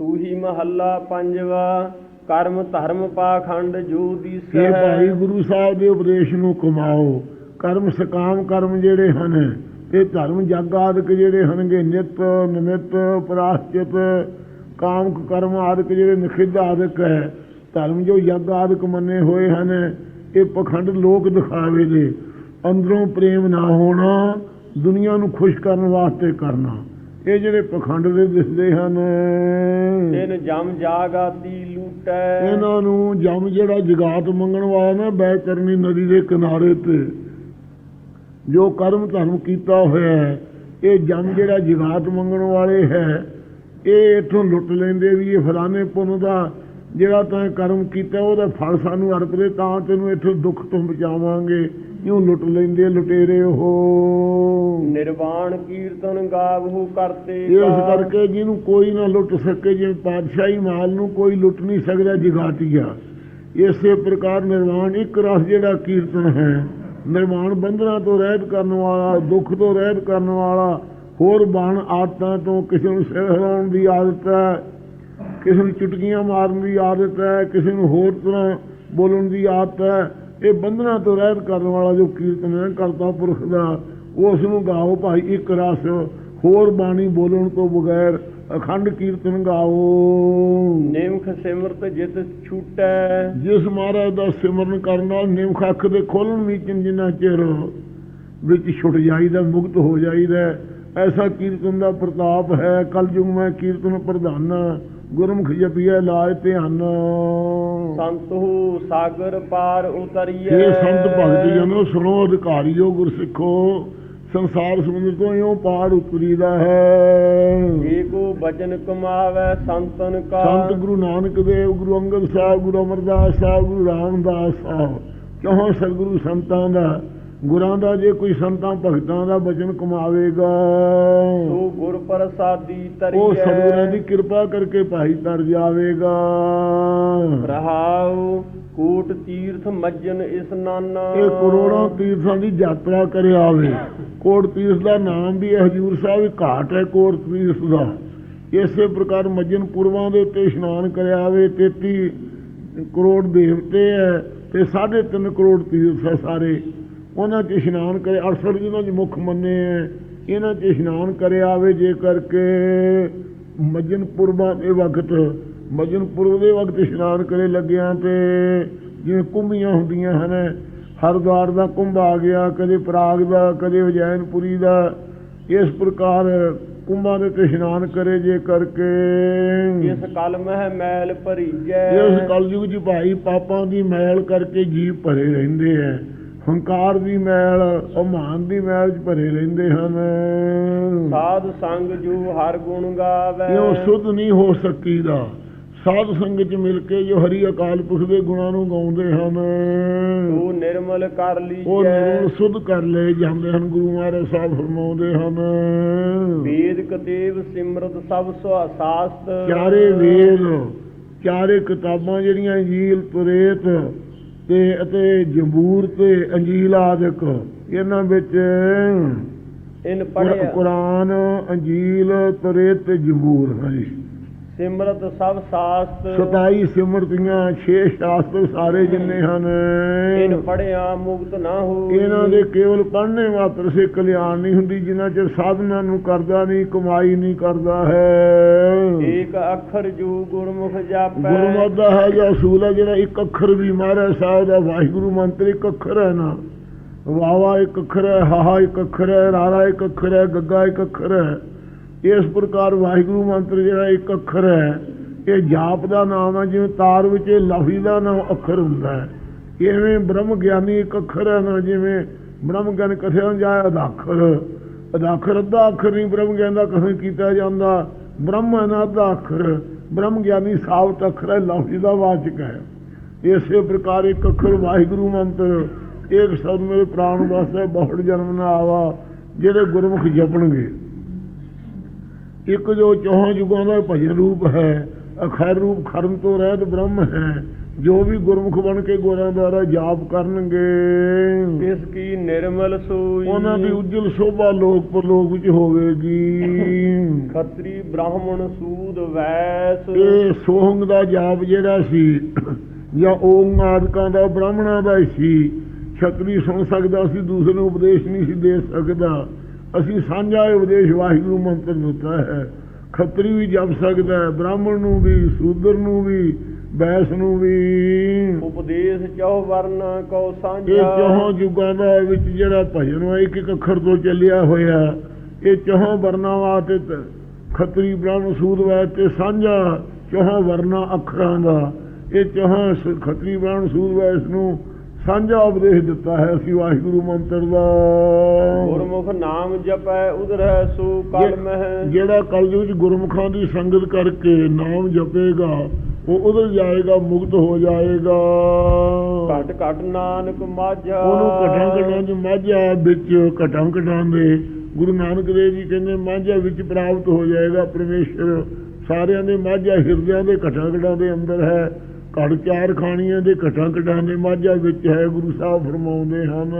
ਸੂਹੀ ਮਹੱਲਾ ਪੰਜਵਾ ਕਰਮ ਧਰਮ ਪਾਖੰਡ ਜੋ ਇਹ ਦੀਸੈ ਭਾਈ ਗੁਰੂ ਸਾਹਿਬ ਦੇ ਉਪਦੇਸ਼ ਨੂੰ ਕਮਾਓ। ਕਰਮ ਸਕਾਮ ਕਰਮ ਜਿਹੜੇ ਹਨ ਤੇ ਧਰਮ ਜਗ ਆਦਿਕ ਜਿਹੜੇ ਹਨਗੇ ਨਿਤ ਨਿਮਿਤ ਪ੍ਰਾਸ਼ਚਿਤ ਕਾਮ ਕਰਮ ਆਦਿਕ ਜਿਹੜੇ ਨਿਖਿਧ ਆਦਿਕ ਹੈ ਧਰਮ ਜੋ ਜਗ ਆਦਿਕ ਮੰਨੇ ਹੋਏ ਹਨ ਇਹ ਪਖੰਡ ਲੋਕ ਦਿਖਾਵੇ ਦੇ ਅੰਦਰੋਂ ਪ੍ਰੇਮ ਨਾ ਹੋਣਾ ਦੁਨੀਆ ਨੂੰ ਖੁਸ਼ ਕਰਨ ਵਾਸਤੇ ਕਰਨਾ। ਇਹ ਜਿਹੜੇ ਪਖੰਡ ਦੇ ਦਿਸਦੇ ਹਨ। ਤਿਨ ਜਮ ਜਾਗਾਤੀ ਲੂਟੈ। ਇਹਨਾਂ ਨੂੰ ਜਮ ਜਿਹੜਾ ਜਗਾਤ ਮੰਗਣ ਵਾਲਾ ਨਾ ਬੈਕਰਨੀ ਨਦੀ ਦੇ ਕਿਨਾਰੇ ਤੇ ਜੋ ਕਰਮ ਧਰਮ ਕੀਤਾ ਹੋਇਆ ਹੈ ਇਹ ਜਮ ਜਿਹੜਾ ਜਗਾਤ ਮੰਗਣ ਵਾਲੇ ਹੈ ਇਹ ਇਥੋਂ ਲੁੱਟ ਲੈਂਦੇ ਵੀ ਇਹ ਫਲਾਣੇ ਪੁੰਨ ਦਾ ਜਿਹੜਾ ਤੈਂ ਕਰਮ ਕੀਤਾ ਉਹਦਾ ਫਲ ਸਾਨੂੰ ਅਰਪਦੇ ਤਾਂ ਤੈਨੂੰ ਇਥੋਂ ਦੁੱਖ ਤੋਂ ਬਚਾਵਾਂਗੇ। ਇਉਂ ਲੁੱਟ ਲੈਂਦੇ ਲੁਟੇਰੇ ਉਹ? ਨਿਰਵਾਣ ਕੀਰਤਨ ਗਾਵਹੁ ਕਰਤੇ ਇਸ। ਕਰਕੇ ਜਿਹਨੂੰ ਕੋਈ ਨਾ ਲੁੱਟ ਸਕੇ ਜਿਵੇਂ ਪਾਤਸ਼ਾਹੀ ਮਾਲ ਨੂੰ ਕੋਈ ਲੁੱਟ ਨਹੀਂ ਸਕਦਾ ਜਗਾਤੀਆ। ਇਸੇ ਪ੍ਰਕਾਰ ਨਿਰਵਾਣ ਇੱਕ ਰਸ ਜਿਹੜਾ ਕੀਰਤਨ ਹੈ। ਨਿਰਵਾਣ ਬੰਧਨਾਂ ਤੋਂ ਰਹਿਤ ਕਰਨ ਵਾਲਾ ਦੁੱਖ ਤੋਂ ਰਹਿਤ ਕਰਨ ਵਾਲਾ ਹੋਰ ਬਾਣ ਆਦਤਾਂ ਤੋਂ ਕਿਸੇ ਨੂੰ ਸਿਰ ਹਿਲਾਉਣ ਦੀ ਆਦਤ ਹੈ ਕਿਸੇ ਨੂੰ ਚੁਟਕੀਆਂ ਮਾਰਨ ਦੀ ਆਦਤ ਹੈ ਕਿਸੇ ਨੂੰ ਹੋਰ ਤਰ੍ਹਾਂ ਬੋਲਣ ਦੀ ਆਦਤ ਹੈ। ਇਹ ਬੰਧਨਾਂ ਤੋਂ ਰਹਿਤ ਕਰਨ ਵਾਲਾ ਜੋ ਕੀਰਤਨ ਹੈ ਕਰਤਾ ਪੁਰਖ ਦਾ ਉਸ ਨੂੰ ਗਾਓ ਭਾਈ ਇੱਕ ਰਸ ਹੋਰ ਬਾਣੀ ਬੋਲਣ ਤੋਂ ਬਗੈਰ ਅਖੰਡ ਕੀਰਤਨ ਗਾਓ। ਨਿਮਖ ਸਿਮਰਤ ਜਿਤ ਛੂਟੈ। ਜਿਸ ਮਹਾਰਾਜ ਦਾ ਸਿਮਰਨ ਕਰਨ ਨਾਲ ਨਿਮਖ ਅੱਖ ਦੇ ਖੋਲਣ ਵਿੱਚ ਜਿੰਨਾ ਚਿਰ ਵਿੱਚ ਛੁੱਟ ਜਾਈਦਾ ਮੁਕਤ ਹੋ ਜਾਈਦਾ ਐਸਾ ਕੀਰਤਨ ਦਾ ਪ੍ਰਤਾਪ ਹੈ। ਕਲਯੁਗ ਮੈਂ ਕੀਰਤਨ ਪ੍ਰਧਾਨਾ ਗੁਰਮੁਖ ਜਪੀਐ ਲਾਜ ਧਿਆਨ ਸੰਤਹੁ ਸਾਗਰ ਪਾਰ ਉਤਰੀਐ। ਇਹ ਸੰਤ ਭਗਤ ਜਨੋ ਸੁਣੋ ਅਧਿਕਾਰੀਓ ਗੁਰਸਿੱਖੋ। ਸੰਸਾਰ ਸਮੁੰਦਰ ਤੋਂ ਇਉਂ ਪਾਰ ਉਤਰੀਦਾ ਹੈ। ਏਕੋ ਬਚਨ ਕਮਾਵੈ ਸੰਤਨ ਕਾ ਸੰਤ ਗੁਰੂ ਨਾਨਕ ਦੇਵ ਗੁਰੂ ਅੰਗਦ ਸਾਹਿਬ ਗੁਰੂ ਅਮਰਦਾਸ ਸਾਹਿਬ ਗੁਰੂ ਰਾਮਦਾਸ ਸਾਹਿਬ ਚੌਹਾਂ ਸਤਿਗੁਰੂ ਸੰਤਾਂ ਦਾ ਗੁਰਾਂ ਦਾ ਜੇ ਕੋਈ ਸੰਤਾਂ ਭਗਤਾਂ ਦਾ ਬਚਨ ਕਮਾਵੇਗਾ। ਸੋ ਗੁਰ ਪ੍ਰਸਾਦੀ ਤਰੀਐ ਉਹ ਸਤਿਗੁਰਾਂ ਦੀ ਕਿਰਪਾ ਕਰਕੇ ਭਾਈ ਤਰ ਜਾਵੇਗਾ। ਰਹਾਉ ਕੋਟ ਤੀਰਥ ਮੱਜਨ ਇਸਨਾਨਾ ਇਹ ਕਰੋੜਾਂ ਤੀਰਥਾਂ ਦੀ ਯਾਤਰਾ ਕਰਿਆ ਆਵੇ। ਕੋਟ ਤੀਰਥ ਦਾ ਨਾਮ ਵੀ ਹਜੂਰ ਸਾਹਿਬ ਘਾਟ ਹੈ ਕੋਟ ਤੀਰਥ ਦਾ। ਇਸੇ ਪ੍ਰਕਾਰ ਮੱਜਨ ਪੁਰਵਾਂ ਦੇ ਉੱਤੇ ਇਸ਼ਨਾਨ ਕਰਿਆ ਆਵੇ। 33 ਕਰੋੜ ਦੇਵਤੇ ਹੈ ਤੇ 3.5 ਕਰੋੜ ਤੀਰਥ ਹੈ ਸਾਰੇ। ਉਹਨਾਂ 'ਚ ਇਸ਼ਨਾਨ ਕਰੇ 68 ਜਿਹਨਾਂ 'ਚ ਮੁੱਖ ਮੰਨੇ ਹੈ ਇਹਨਾਂ 'ਚ ਇਸ਼ਨਾਨ ਕਰਿਆ ਆਵੇ ਜੇ ਕਰਕੇ ਮੱਜਨ ਪੁਰਬਾਂ ਦੇ ਵਕਤ ਮੱਜਨ ਪੁਰਬ ਦੇ ਵਕਤ ਇਸ਼ਨਾਨ ਕਰੇ ਲੱਗਿਆਂ ਤੇ ਜਿਵੇਂ ਕੁੰਭੀਆਂ ਹੁੰਦੀਆਂ ਹਨ ਹਰਿਦੁਆਰ ਦਾ ਕੁੰਭ ਆ ਗਿਆ ਕਦੇ ਪ੍ਰਾਗ ਦਾ ਕਦੇ ਉਜੈਨਪੁਰੀ ਦਾ ਇਸ ਪ੍ਰਕਾਰ ਕੁੰਭਾਂ ਦੇ ਤੇ ਇਸ਼ਨਾਨ ਕਰੇ ਜੇ ਕਰਕੇ। ਇਸ ਕਲ ਮਹਿ ਮੈਲ ਭਰੀਜੈ। ਇਸ ਕਲਯੁਗ ਚ ਭਾਈ ਪਾਪਾਂ ਦੀ ਮੈਲ ਕਰਕੇ ਜੀਵ ਭਰੇ ਰਹਿੰਦੇ ਐ। ਹੰਕਾਰ ਦੀ ਮੈਲ ਅਮਾਨ ਦੀ ਮੈਲ ਚ ਭਰੇ ਰਹਿੰਦੇ ਹਨ। ਸਾਧ ਸੰਗ ਜੋ ਹਰ ਗੁਣ ਗਾਵੈ। ਇਹ ਸੁਧ ਨਹੀਂ ਹੋ ਸਕੀਦਾ। ਸਾਧ ਸੰਗਤ ਚ ਮਿਲ ਕੇ ਜੋ ਹਰੀ ਅਕਾਲ ਪੁਰਖ ਦੇ ਗੁਣਾਂ ਨੂੰ ਗਾਉਂਦੇ ਹਨ। ਤੂੰ ਨਿਰਮਲ ਕਰ ਉਹ ਲੀਜੈ ਨਿਰਮਲ ਸੁਧ ਕਰ ਲਏ ਜਾਂਦੇ ਹਨ ਗੁਰੂ ਮਹਾਰਾਜ ਸਾਹਿਬ ਫਰਮਾਉਂਦੇ ਹਨ। ਵੇਦ ਕਤੇਵ ਸਿਮਰਤ ਸਭ ਸੁਆ ਸਾਸਤ ਚਾਰੇ ਵੇਦ ਚਾਰੇ ਕਿਤਾਬਾਂ ਜਿਹੜੀਆਂ ਇੰਜੀਲ ਤੁਰੇਤ ਤੇ ਅਤੇ ਜੰਬੂਰ ਤੇ ਅੰਜੀਲ ਆਦਿਕ ਇਹਨਾਂ ਵਿੱਚ ਇਨ ਪੜਿਆ ਕੁਰਾਨ ਅੰਜੀਲ ਤੁਰੇਤ ਤੇ ਜੰਬੂਰ ਹਾਂਜੀ ਸਿਮਰਤ ਸਭ ਸਾਸਤ। 27 ਸਿਮਰਤੀਆਂ 6 ਸ਼ਾਸਤਰ ਸਾਰੇ ਜਿੰਨੇ ਹਨ। ਇਨ ਪੜਿਆ ਮੁਕਤ ਨਾ ਹੋ ਇਹਨਾਂ ਦੇ ਕੇਵਲ ਪੜ੍ਹਨੇ ਮਾਤਰ ਸੇ ਕਲਿਆਣ ਨਹੀਂ ਹੁੰਦੀ ਜਿੰਨਾ ਚਿਰ ਸਾਧਨਾ ਨੂੰ ਕਰਦਾ ਨਹੀਂ ਕਮਾਈ ਨਹੀਂ ਕਰਦਾ ਹੈ। ਏਕ ਅੱਖਰ ਜੋ ਗੁਰਮੁਖ ਜਾਪੈ। ਗੁਰਮਤਿ ਦਾ ਹੈ ਜੋ ਅਸੂਲ ਹੈ ਜਿਹੜਾ ਇੱਕ ਅੱਖਰ ਵੀ ਮਹਾਰਾਜ ਸਾਹਿਬ ਦਾ ਵਾਹਿਗੁਰੂ ਮੰਤਰ ਇੱਕ ਅੱਖਰ ਹੈ ਨਾ। ਵਾਵਾ ਇੱਕ ਅੱਖਰ ਹੈ ਹਾਹਾ ਇੱਕ ਅੱਖਰ ਹੈ ਰਾਰਾ ਇੱਕ ਅੱਖਰ ਹੈ ਗੱਗਾ ਇੱਕ ਅੱਖਰ ਹੈ। ਇਸ ਪ੍ਰਕਾਰ ਵਾਹਿਗੁਰੂ ਮੰਤਰ ਜਿਹੜਾ ਇੱਕ ਅੱਖਰ ਹੈ, ਇਹ ਜਾਪ ਦਾ ਨਾਮ ਹੈ, ਜਿਵੇਂ ਤਾਰ ਵਿੱਚ ਇਹ ਲਫ਼ਜ਼ ਦਾ ਨਾਮ ਅੱਖਰ ਹੁੰਦਾ ਹੈ। ਇਵੇਂ ਬ੍ਰਹਮ ਗਿਆਨੀ ਇੱਕ ਅੱਖਰ ਹੈ ਨਾ, ਜਿਵੇਂ ਬ੍ਰਹਮ ਗਿਆਨ ਕਥਿਆ ਜਾਏ ਅਦਾਖਰ ਅਦਾਖਰ ਅੱਧਾ ਅੱਖਰ ਨਹੀਂ, ਬ੍ਰਹਮ ਗਿਆਨ ਦਾ ਕਥਨ ਕੀਤਾ ਜਾਂਦਾ। ਬ੍ਰਹਮ ਹੈ ਨਾ ਅੱਧਾ ਅੱਖਰ। ਬ੍ਰਹਮ ਗਿਆਨੀ ਸਾਬਤ ਅੱਖਰ ਹੈ ਲਫ਼ਜ਼ ਦਾ ਵਾਚਕ ਹੈ। ਇਸੇ ਪ੍ਰਕਾਰ ਇੱਕ ਅੱਖਰ ਵਾਹਿਗੁਰੂ ਮੰਤਰ ਇੱਕ ਸ਼ਬਦ ਮੇਰੇ ਪ੍ਰਾਣ ਵਾਸਤੇ ਬਹੁਤ ਜਨਮ ਨਾ ਆਵਾ, ਜਿਹੜੇ ਗੁਰਮੁਖ ਜਪਣਗੇ। ਇੱਕ ਜੋ ਚੌਹਾਂ ਯੁਗਾਂ ਦਾ ਭਜਨ ਰੂਪ ਹੈ ਅਖਰ ਰੂਪ ਖਰਮ ਤੋਂ ਰਹਿਤ ਬ੍ਰਹਮ ਹੈ ਜੋ ਵੀ ਗੁਰਮੁਖ ਬਣ ਕੇ ਗੋਰਾਂ ਦੁਆਰਾ ਜਾਪ ਕਰਨਗੇ। ਇਸ ਕੀ ਨਿਰਮਲ ਸੋਈ। ਉਹਨਾਂ ਦੀ ਉਜਲ ਸ਼ੋਭਾ ਲੋਕ ਪਰਲੋਕ ਵਿੱਚ ਹੋਵੇਗੀ। ਖੱਤਰੀ ਬ੍ਰਾਹਮਣ ਸੂਦ ਵੈਸ। ਇਹ ਸੋਹੰਗ ਦਾ ਜਾਪ ਜਿਹੜਾ ਸੀ ਜਾਂ ਓਮ ਆਦਿਕਾਂ ਦਾ ਬ੍ਰਾਹਮਣਾਂ ਦਾ ਸੀ ਛਤਰੀ ਸੁਣ ਸਕਦਾ ਸੀ ਦੂਸਰੇ ਨੂੰ ਉਪਦੇਸ਼ ਨਹੀਂ ਸੀ ਦੇ ਸਕਦਾ। ਅਸੀਂ ਸਾਂਝਾ ਇਹ ਉਪਦੇਸ਼ ਵਾਹਿਗੁਰੂ ਮੰਤਰ ਦਿੱਤਾ ਹੈ। ਖੱਤਰੀ ਵੀ ਜਪ ਸਕਦਾ ਹੈ ਬ੍ਰਾਹਮਣ ਨੂੰ ਵੀ ਸੂਦਰ ਨੂੰ ਵੀ ਬੈਸ ਨੂੰ ਵੀ। ਉਪਦੇਸ਼ ਚੌ ਵਰਨ ਕੋ ਇਹ ਸਾਂਝਾ ਚੌਹਾਂ ਯੁਗਾਂ ਦਾ ਵਿੱਚ ਜਿਹੜਾ ਭਜਨ ਹੈ ਇੱਕ ਇੱਕ ਅੱਖਰ ਤੋਂ ਚੱਲਿਆ ਹੋਇਆ ਇਹ ਚੌਹਾਂ ਵਰਨਾ ਵਾਸਤੇ ਖੱਤਰੀ ਬ੍ਰਾਹਮਣ ਸੂਦ ਵਾਸਤੇ ਸਾਂਝਾ ਚੌਹਾਂ ਵਰਨਾ ਅੱਖਰਾਂ ਦਾ। ਇਹ ਚੌਹਾਂ ਖੱਤਰੀ ਬ੍ਰਾਹਮਣ ਸੂਦ ਵੈਸ ਨੂੰ ਸਾਂਝਾ ਉਪਦੇਸ਼ ਦਿੱਤਾ ਹੈ ਅਸੀਂ ਵਾਹਿਗੁਰੂ ਮੰਤਰ ਦਾ। ਗੁਰਮੁਖ ਨਾਮ ਜਪੈ ਉਧਰੈ ਸੋ ਕਲ ਮਹਿ। ਜਿਹੜਾ ਕਲਯੁਗ ਵਿੱਚ ਗੁਰਮੁਖਾਂ ਦੀ ਸੰਗਤ ਕਰਕੇ ਨਾਮ ਜਪੇਗਾ ਉਹ ਉਧਰ ਜਾਏਗਾ ਮੁਕਤ ਹੋ ਜਾਏਗਾ। ਘਟ ਘਟ ਨਾਨਕ ਮਾਝਾ। ਉਹਨੂੰ ਕਟਾਂ ਕਟਾਂ ਚ ਮਾਝਾ ਵਿੱਚ ਕਟਾਂ ਕਟਾਂ ਦੇ। ਗੁਰੂ ਨਾਨਕ ਦੇਵ ਜੀ ਕਹਿੰਦੇ ਮਾਝਾ ਵਿੱਚ ਪ੍ਰਾਪਤ ਹੋ ਜਾਏਗਾ ਪਰਮੇਸ਼ਰ। ਸਾਰਿਆਂ ਦੇ ਮਾਝਾ ਹਿਰਦਿਆਂ ਦੇ ਕਟਾਂ ਕਟਾਂ ਦੇ ਅੰਦਰ ਹੈ। ਘੜ ਚਾਰ ਖਾਣੀਆਂ ਦੇ ਘਟਾਂ ਘਟਾਂ ਦੇ ਮਾਝਾ ਵਿੱਚ ਹੈ ਗੁਰੂ ਸਾਹਿਬ ਫਰਮਾਉਂਦੇ ਹਨ।